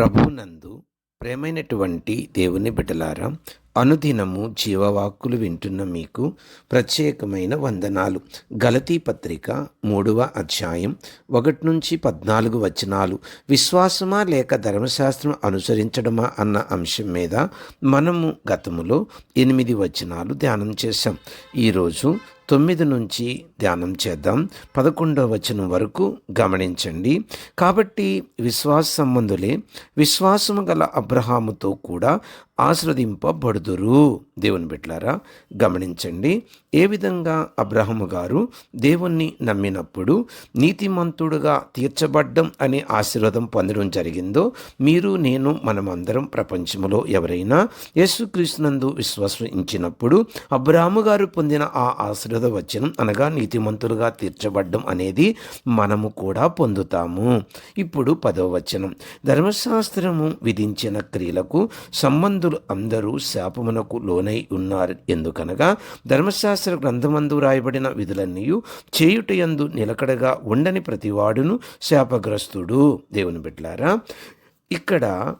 ప్రభునందు ప్రేమైనటువంటి దేవుని బిడ్డలారా అనుదినము జీవవాక్కులు వింటున్న మీకు ప్రత్యేకమైన వందనాలు. గలతీ పత్రిక మూడవ అధ్యాయం ఒకటి నుంచి పద్నాలుగు వచనాలు. విశ్వాసమా లేక ధర్మశాస్త్రం అనుసరించడమా అన్న అంశం మీద మనము గతములో ఎనిమిది వచనాలు ధ్యానం చేశాం. ఈరోజు తొమ్మిది నుంచి ధ్యానం చేద్దాం. పదకొండవ వచనం వరకు గమనించండి. కాబట్టి విశ్వాస సంబంధులే విశ్వాసము గల అబ్రహాముతో కూడా ఆశ్రదింపబడుదురు. దేవుని బిట్లారా గమనించండి ఏ విధంగా అబ్రహము గారు దేవుణ్ణి నమ్మినప్పుడు నీతిమంతుడుగా తీర్చబడ్డం అనే ఆశీర్వాదం పొందడం జరిగిందో మీరు నేను మనమందరం ప్రపంచంలో ఎవరైనా యేసుక్రీస్తునందు విశ్వసించినప్పుడు అబ్రహము గారు పొందిన ఆ ఆశీర్వాద వచనం అనగా నీతిమంతులుగా తీర్చబడ్డం అనేది మనము కూడా పొందుతాము. ఇప్పుడు పదవ వచనం. ధర్మశాస్త్రము విధించిన క్రియలకు సంబంధం భక్తులు అందరూ శాపమునకు లోనై ఉన్నారు. ఎందుకనగా ధర్మశాస్త్ర గ్రంథమందు రాయబడిన విధులన్నీ చేయుటయందు నిలకడగా ఉండని ప్రతివాడును శాపగ్రస్తుడు. దేవుని బిడ్లారా ఇక్కడ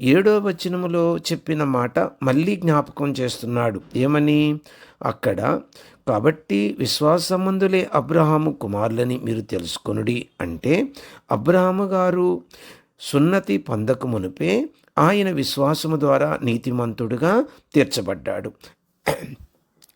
ఏడో వచనములో చెప్పిన మాట మళ్ళీ జ్ఞాపకం చేస్తున్నాడు. ఏమని? అక్కడ కాబట్టి విశ్వాసమందులే అబ్రహాము కుమారులని మీరు తెలుసుకొనుడి అంటే అబ్రహాము గారు సున్నతి పొందక మునిపే ఆయన విశ్వాసము ద్వారా నీతిమంతుడుగా తీర్చబడ్డాడు.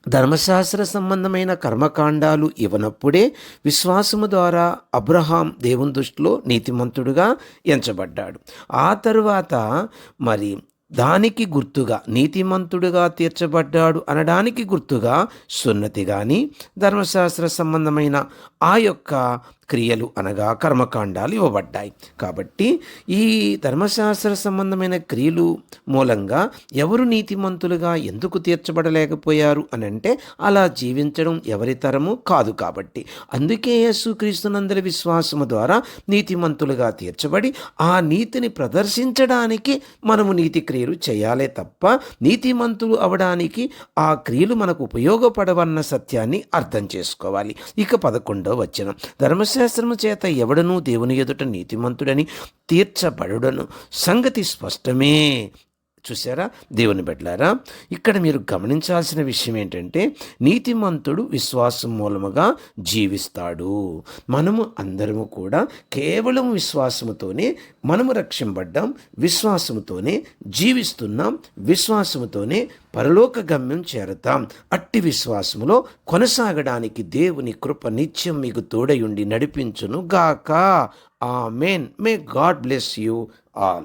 ధర్మశాస్త్ర సంబంధమైన కర్మకాండాలు ఇవ్వనప్పుడే విశ్వాసము ద్వారా అబ్రహాం దేవుని దృష్టిలో నీతిమంతుడుగా ఎంచబడ్డాడు. ఆ తరువాత మరి దానికి గుర్తుగా నీతిమంతుడుగా తీర్చబడ్డాడు అనడానికి గుర్తుగా సున్నతి కానీ ధర్మశాస్త్ర సంబంధమైన ఆ యొక్క క్రియలు అనగా కర్మకాండాలు ఇవ్వబడ్డాయి. కాబట్టి ఈ ధర్మశాస్త్ర సంబంధమైన క్రియలు మూలంగా ఎవరు నీతిమంతులుగా ఎందుకు తీర్చబడలేకపోయారు అని అంటే అలా జీవించడం ఎవరి తరము కాదు కాబట్టి. అందుకే యేసుక్రీస్తునందరి విశ్వాసము ద్వారా నీతిమంతులుగా తీర్చబడి ఆ నీతిని ప్రదర్శించడానికి మనము నీతి క్రియలు చేయాలే తప్ప నీతిమంతులు అవడానికి ఆ క్రియలు మనకు ఉపయోగపడవన్న సత్యాన్ని అర్థం చేసుకోవాలి. ఇక పదకొండో వచనం. ధర్మశాస్త్రము చేత ఎవడనూ దేవుని ఎదుట నీతిమంతుడని తీర్చబడుడను. సంగతి స్పష్టమే. చూసారా దేవుని బిడ్డలారా ఇక్కడ మీరు గమనించాల్సిన విషయం ఏంటంటే నీతిమంతుడు విశ్వాసం మూలముగా జీవిస్తాడు. మనము అందరము కూడా కేవలం విశ్వాసముతోనే మనము రక్షింపడ్డాం విశ్వాసముతోనే జీవిస్తున్నాం విశ్వాసముతోనే పరలోక గమ్యం చేరతాం. అట్టి విశ్వాసములో కొనసాగడానికి దేవుని కృప నిత్యం మీకు తోడయుండి నడిపించును గాక amen may God bless you all.